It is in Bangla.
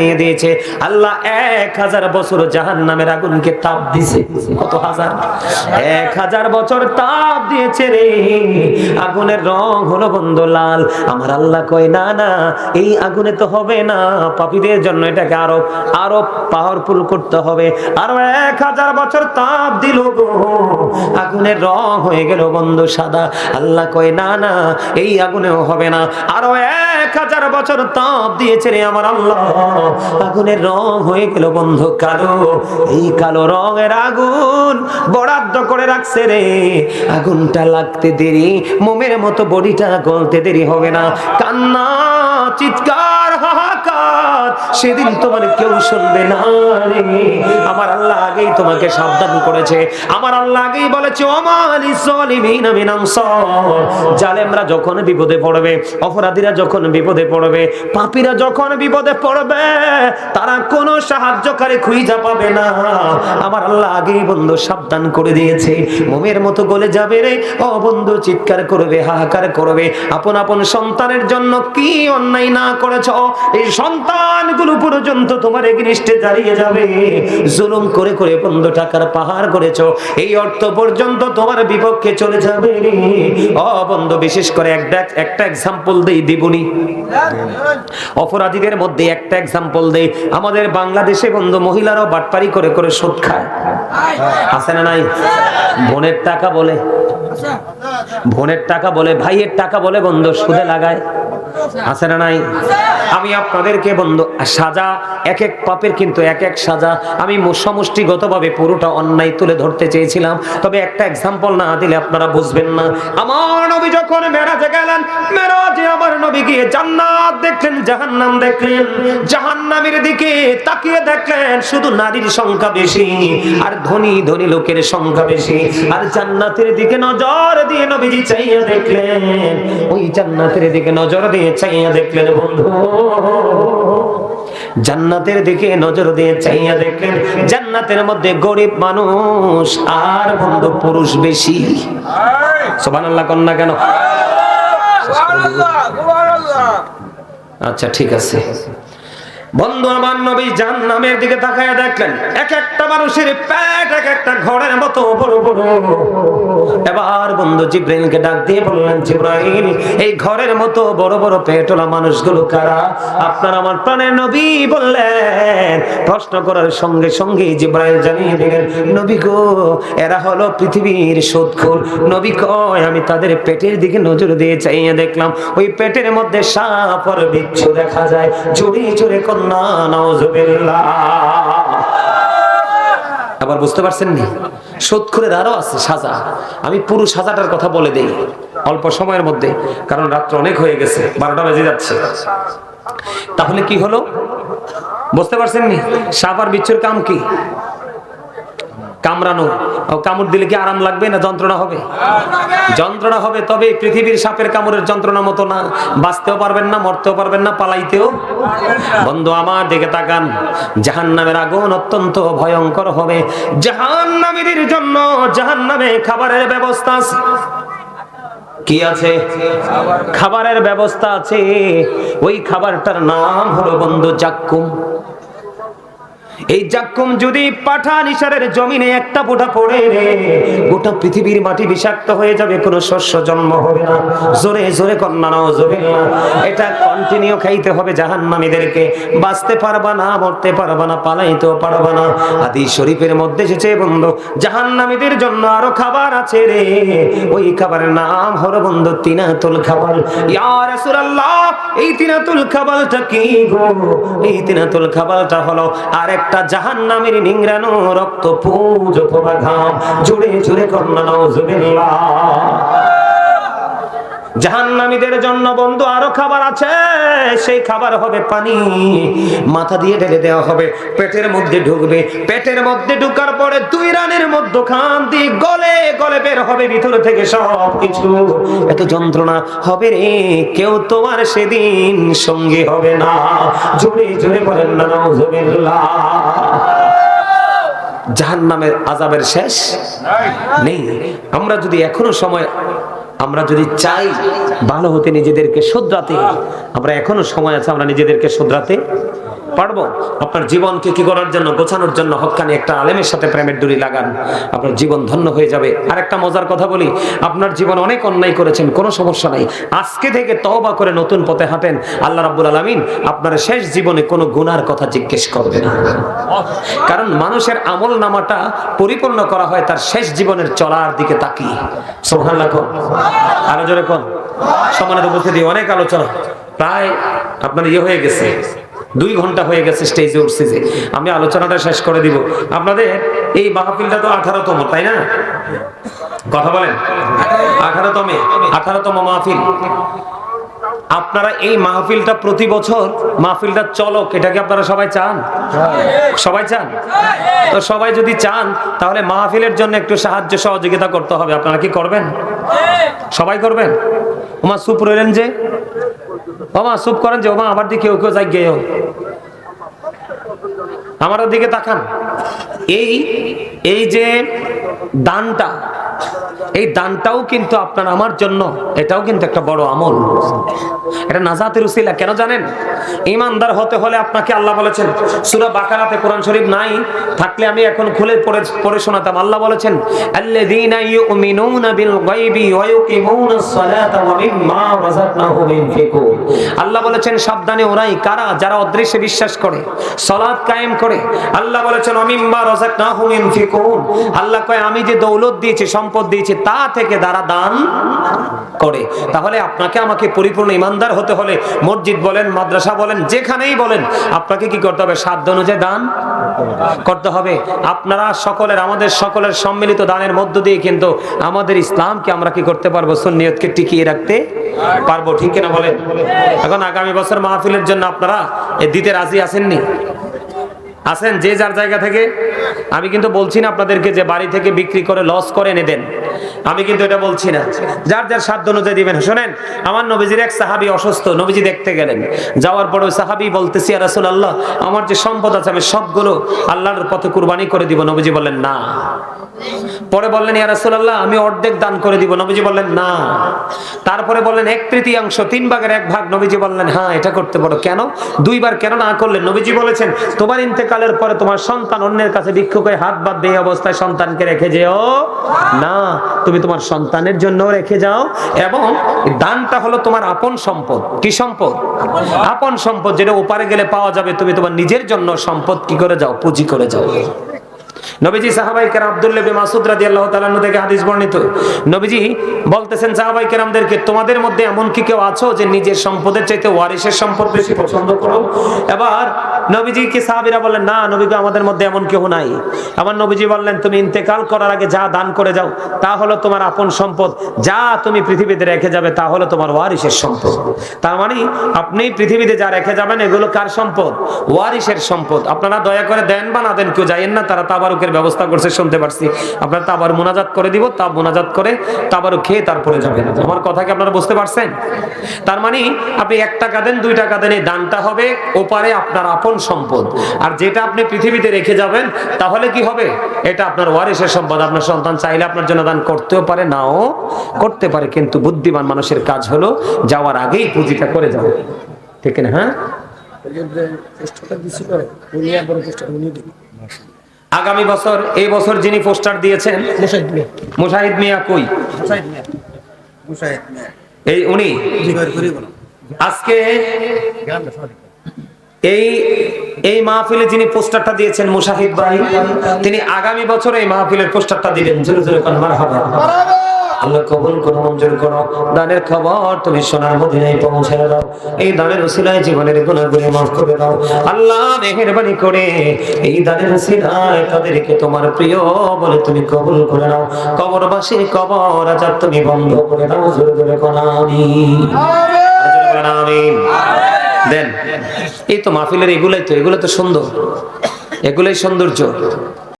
নিয়ে দিয়েছে। আল্লাহ এক হাজার বছর জাহান নামের আগুনকে তাপ দিছে কত হাজার? এক হাজার বছর তাপ দিয়েছে রে। আগুনের রং হলো বন্ধ লাল। আমার আল্লাহ কয়, না না, এই আগুনে তো হবে না। পাপীদের জন্য এটাকে আরও আরও পাওয়ারফুল করতে হবে। আরও এক হাজার বছর তাপ দিল গো। আগুনের রং হয়ে গেল বন্ধ সাদা। আল্লাহ কয়, না না, এই আগুনেও হবে না। আরও এক হাজার বছর তাপ দিয়েছে রে আমার আল্লাহ। আগুনের রং হয়ে গেল বন্ধ কালো। এই কালো রঙের আগুন বরাদ্দ করে রাখছে রে। আগুনটা লাগতে দেরি, মোমের মতো বডিটা গলতে দেরি হবে না। কান্না, চিৎকার, হাহাকার, সেদিন তোমার কেউ শুনবে না রে। আমার আল্লাহ আগেই তোমাকে সাবধান করেছে। আমার আল্লাহ আগেই বলেছে ওমালি সলিমিন মিন জালেমরা যখন বিপদে পড়বে, অপরাধীরা যখন বিপদে পড়বে, পাপীরা যখন বিপদে পড়বে তারা কোনো সাহায্যকারী খুঁজে পাবে না। আমার আল্লাহ আগেই বন্ধু সাবধান করে দিয়েছে। মোমের মতো গলে যাবে রে। ও বন্ধু, চিৎকার করবে, হাহাকার করবে। আপন আপন সন্তানের জন্য কি অন্যায় না করেছ? এই সন্তানগুলো পর্যন্ত তোমার এগনিস্টে দাঁড়িয়ে যাবে। জুলুম করে করে বন্ধু টাকার পাহাড় করেছ। এই অর্থ পর্যন্ত তোমার বিপক্ষে চলে যাবে ও বন্ধু, বিশেষ করে একটা একটা এক্সাম্পল দেই দিবনি। অপরাধীদের মধ্যে একটা এক্সাম্পল দেই। আমাদের বাংলাদেশে বন্ধু, মহিলারাও বাটপারি করে করে সুদ খায়। আছে না নাই? বোনের টাকা বলে। বোনের টাকা বলে ভাইয়ের টাকা বলে বন্ধু সুদে লাগায়। আছে না নাই? আমি আপনাদেরকে বন্ধু সাজা এক এক পাপের কিন্তু এক এক সাজা। আমি সমষ্টিগতভাবে পুরোটা অন্যায় তুলে ধরতে চেয়েছিলাম। তবে একটা এক্সাম্পল না দিলে আপনারা বুঝবেন না। আমার নবী যখন মেরাজে গেলেন মেরাজে আমার নবী গিয়ে জান্নাত দেখলেন জাহান্নাম দেখলেন। জাহান্নামের দিকে তাকিয়ে দেখলেন শুধু নারীর সংখ্যা বেশি আর ধনী ধনী লোকের সংখ্যা বেশি। আর জান্নাতের দিকে নজর দিয়ে নবীজি চাইয়া দেখলেন। ওই জান্নাতের দিকে নজর দিয়ে চাইয়া দেখলেন বন্ধু। জান্নাতের দিকে নজর দিয়ে চাইয়া দেখলেন জান্নাতের মধ্যে গরিব মানুষ আর বন্ধু পুরুষ বেশি। সুবহানাল্লাহ কন্যা কেন? আচ্ছা ঠিক আছে। বন্ধু, আমার নবী জান নামের দিকে তাকায় দেখলেন এক একটা মানুষের পেট এক একটা ঘরের মতো বড় বড়। এবার বন্ধু জিব্রাইলকে ডাক দিয়ে বললেন, জিব্রাইল, এই ঘরের মতো বড় বড় পেটওয়ালা মানুষগুলো কারা? আপনার আমার প্রাণের নবী বললেন। প্রশ্ন করার সঙ্গে সঙ্গে জিব্রাইল জানিয়ে দিলেন, নবী গো, এরা হলো পৃথিবীর সুদখোর। নবী কয়, আমি তাদের পেটের দিকে নজর দিয়ে চাইয়ে দেখলাম, ওই পেটের মধ্যে সাপ আর বিচ্ছু দেখা যায়। চুরি চুরি আবার বুঝতে পারছেন নি? আরও আছে সাজা। আমি পুরো সাজাটার কথা বলে দিই, অল্প সময়ের মধ্যে, কারণ রাত্র অনেক হয়ে গেছে, বারোটা বেজে যাচ্ছে। তাহলে কি হলো? বুঝতে পারছেন নি? বিচ্ছুর কাম কি? কামড়ানো। কামড় দিলে কি আরাম লাগবে না যন্ত্রণা হবে? যন্ত্রণা হবে তবে পৃথিবীর সাপের কামড়ের যন্ত্রণা মতো না। বাঁচতেও পারবেন না, মরতেও পারবেন না, পালাইতেও। বন্ধু, আমার দিকে তাকান। জাহান নামের আগুন অত্যন্ত ভয়ঙ্কর হবে। জাহান নামীদের জন্য জাহান নামে খাবারের ব্যবস্থা আছে। কি আছে? খাবারের ব্যবস্থা আছে। ওই খাবারটার নাম হলো বন্ধু জাক্কুম। এই জাক্কুম যদি পাঠান ইশারের জমিনে একটা ফোঁটা পড়ে রে, গোটা পৃথিবীর মাটি বিষাক্ত হয়ে যাবে, কোনো শস্য জন্ম হবে না। জোরে জোরে কন্যা নাও, জোরে। এটা কন্টিনিউ খাইতে হবে জাহান্নামীদেরকে। বাঁচতে পারবা না, মরতে পারবা না, পালাইতেও পারবা না। আদি শরীফের মধ্যে এসেছে বন্ধু, জাহান্নামীদের জন্য আরও খাবার আছে রে। ওই খাবারের নাম হলো বন্ধু তিনাতুল খাবার ইয়া রাসূলুল্লাহ, এই তিনাতুল খাবারটা কি গো? এই তিনাতুল খাবারটা হলো আরেকটা জাহান্নামের নিংরানো রক্ত পুজ অথবা ঘাম জুড়ে জুড়ে কন্যা নাউজুবিল্লাহ। জাহান্নামীদের জন্য বন্ধু আরও খাবার আছে। সেই খাবার হবে পানি। মাথা দিয়ে ঢেলে দেওয়া হবে। পেটের মধ্যে ঢুকবে। পেটের মধ্যে ঢুকার পরে দুই রানের মধ্যে খান দিয়ে গলে গলে বের হবে ভিতর থেকে সব কিছু এত যন্ত্রণা হবে রে কেউ তোমার সেদিন সঙ্গী হবে না। জোরে জোরে বলেন না নাউজুবিল্লাহ। জাহান্নামের আজাবের শেষ? নেই। আমরা যদি এখনও সময় আমরা যদি চাই ভালো হতে নিজেদেরকে শুধরাতে আমরা এখনও সময় আছে আমরা নিজেদেরকে শুধরাতে পারব? আপনার জীবনকে কি করার জন্য, গোছানোর জন্য হক্কানি একটা আলেমের সাথে প্রেমের ডুরি লাগান। আপনার জীবন ধন্য হয়ে যাবে। আর একটা মজার কথা বলি, আপনার জীবন অনেক অন্যায় করেছেন, কোনো সমস্যা নাই। আজকে থেকে তওবা করে নতুন পথে হাঁটেন। আল্লাহ রাব্বুল আলামিন আপনার শেষ জীবনে কোনো গুনার কথা জিজ্ঞেস করবে না। কারণ মানুষের আমল নামাটা পরিপূর্ণ করা হয় তার শেষ জীবনের চলার দিকে তাকিয়ে। সোহান আরও জোরে কোন? সমানের উপস্থিতি, অনেক আলোচনা। প্রায় আপনার ইয়ে হয়ে গেছে। দুই ঘণ্টা হয়ে গেছে স্টেজে উঠছে যে। আমি আলোচনাটা শেষ করে দিব। আপনাদের এই মাহফিলটা তো আঠারোতম, তাই না? কথা বলেন। আঠারোতমে আঠারোতম মাহফিল। আপনারা এই মাহফিলটা প্রতি বছর, মাহফিলটা চলক এটাকে আপনারা সবাই চান? সবাই চান? তো সবাই যদি চান, তাহলে মাহফিলের জন্য একটু সাহায্য, সহযোগিতা করতে হবে। আপনারা কি করবেন? সবাই করবেন? ওমা সুপ রইলেন যে? ওমা, চুপ করেন যে, ওমা, আমার দিকে কেউ গেও আমার দিকে তাকান। এই এই যে দানটা এই দানটাও কিন্তু আপনার আমার জন্য, এটাও কিন্তু একটা বড় আমল। এটা নাজাতের উসিলা, কেন জানেন? ইমানদার হতে হলে আপনাকে আল্লাহ বলেছেন, সূরা বাকারাতে কোরআন শরীফ নাই, থাকলে আমি এখন খুলে পড়ে পড়ে শোনাতাম। আল্লাহ বলেছেন, আল্লাযীনা ইউমিনুনা বিল গায়বি ওয়া ইউকিমুনাস সালাতা ওয়া মিম্মা রাযাকনাহুম ইউনফিকুন আল্লাহ বলেছেন, সাবধানে ওরাই কারা, যারা অদৃশ্যে বিশ্বাস করে সালাত কায়েম করে। আল্লাহ বলেছেন, ওয়া মিম্মা রাযাকনাহুম ইউনফিকুন আল্লাহ কয়, আমি যে দৌলত দিয়েছি, সম্পদ দিয়েছি, তা থেকে তারা দান করে। তাহলে আপনাকে আমাকে পরিপূর্ণ ইমানদার হতে হলে মসজিদ বলেন, মাদ্রাসা বলেন, যেখানেই বলেন, আপনাকে কি করতে হবে? সাধ্য অনুযায়ী দান করতে হবে। আপনারা সকলের, আমাদের সকলের সম্মিলিত দানের মধ্য দিয়ে কিন্তু আমাদের ইসলামকে আমরা কি করতে পারব? সুন্নিয়তকে টিকিয়ে রাখতে পারব। ঠিক কিনা বলেন? এখন আগামী বছর মাহফিলের জন্য আপনারা দিতে রাজি আছেননি? আছেন যে যার জায়গা থেকে, আমি কিন্তু বলছি না আপনাদেরকে যে বাড়ি থেকে বিক্রি করে লস করে এনে দেন। আমি কিন্তু এটা বলছি না। যার যার সাধ্য অনুযায়ী দিবেন। শোনেন, আমার নবীজির এক সাহাবি অসুস্থ, নবীজি দেখতে গেলেন। যাওয়ার পর ওই সাহাবি বলতেছি আর রাসূল আল্লাহ আমার যে সম্পদ আছে, আমি সবগুলো আল্লাহর পথে কুরবানি করে দিব। নবীজি বললেন, না। পরে বললেন, ইয়া রাসূলুল্লাহ, আমি অর্ধেক দান করে দিব। নবীজি বললেন, না। তারপরে বললেন, এক তৃতীয়াংশ, তিন ভাগের এক ভাগ। নবীজি বললেন হ্যাঁ এটা করতে পারো। কেন? দুইবার কেন না করলেন নবীজি বলেছেন, তোমার ইন্তেকালের পরে তোমার সন্তান অন্যের কাছে ভিক্ষুক হাত বাদ দিয়ে অবস্থায় সন্তানকে রেখে যেও। না, তুমি তোমার সন্তানের জন্য রেখে যাও এবং দানটা হলো তোমার আপন সম্পদ। কি সম্পদ? আপন সম্পদ, যেটা ওপারে গেলে পাওয়া যাবে, তুমি তোমার নিজের জন্য সম্পদ কি করে যাও? পুঁজি করে যাও। নবীজি সাহাবাই কেরাম আব্দুল্লাহ বিন মাসুদ রাদিয়াল্লাহু তাআলা আনহু থেকে হাদিস বর্ণিত। নবীজি বলতেছেন, সাহাবাই কেরামদেরকে তোমাদের মধ্যে এমন কি কেউ আছো যে নিজের সম্পদের চাইতে ওয়ারিসের সম্পদ বেশি পছন্দ করো? এবার নবীজি কি সাহাবীরা বললেন, না নবীজি আমাদের মধ্যে এমন কেউ নাই। আমার নবীজি বললেন, তুমি ইন্তেকাল করার আগে যা দান করে যাও, তা হলো তোমার আপন সম্পদ। যা তুমি পৃথিবীতে রেখে যাবে, তা হলো তোমার ওয়ারিসের সম্পদ। তার মানে আপনি পৃথিবীতে যা রেখে যাবেন, এগুলো কার সম্পদ? ওয়ারিসের সম্পদ। আপনারা দয়া করে দেন বা না দেন, কেউ যাইয়েন না, তারা তাবারুকের ব্যবস্থা করছে শুনতে পারছি আপনারা তাবার মোনাজাত করে দিব তা মোনাজাত করে তাবারু খেয়ে তারপরে যাবেন আমার কথা কি আপনারা বুঝতে পারছেন তার মানে আপনি এক টাকা দেন দুই টাকা দেন এই দানটা হবে ওপারে আপনার আপন সম্পদ আর যেটা আপনি পৃথিবীতে রেখে যাবেন তাহলে কি হবে এটা আপনার ওয়ারিসের সম্পদ আপনার সন্তান চাইলে আপনার জন্য দান করতেও পারে নাও করতে পারে কিন্তু বুদ্ধিমান মানুষের কাজ হলো যাওয়ার আগেই পুঁজিটা করে যাবে ঠিক না হ্যাঁ আগামী বছর এই বছর যিনি পোস্টার দিয়েছেন মুশাহিদ মিয়া। কই? এই উনি? আজকে এই এই মাহফিলে যিনি পোস্টারটা দিয়েছেন মুশাহিদ ভাই তিনি আগামী বছর এই মাহফিলের পোস্টারটা দিবেন। জোরে জোরে কোন মারহাবা। আল্লাহ কবুল করো, মঞ্জুর করো। দানের খবর তুমি সোনার মদিনায় পৌঁছে দাও। এই দানের উসিলায় জীবনের গুনাহগুলি মাফ করে দাও। আল্লাহ মেহেরবানি করে এই দানের উসিলায় তাদেরকে তোমার প্রিয় বলে তুমি কবুল করে নাও। কবরবাসী কবর আজাব তুমি বন্ধ করে দাও। জোরে জোরে কোন, আমিন। জোরে কোন, আমিন। দেন, এই তো মাহফিলের এগুলাই তো এগুলো তো সুন্দর। এগুলাই সৌন্দর্য।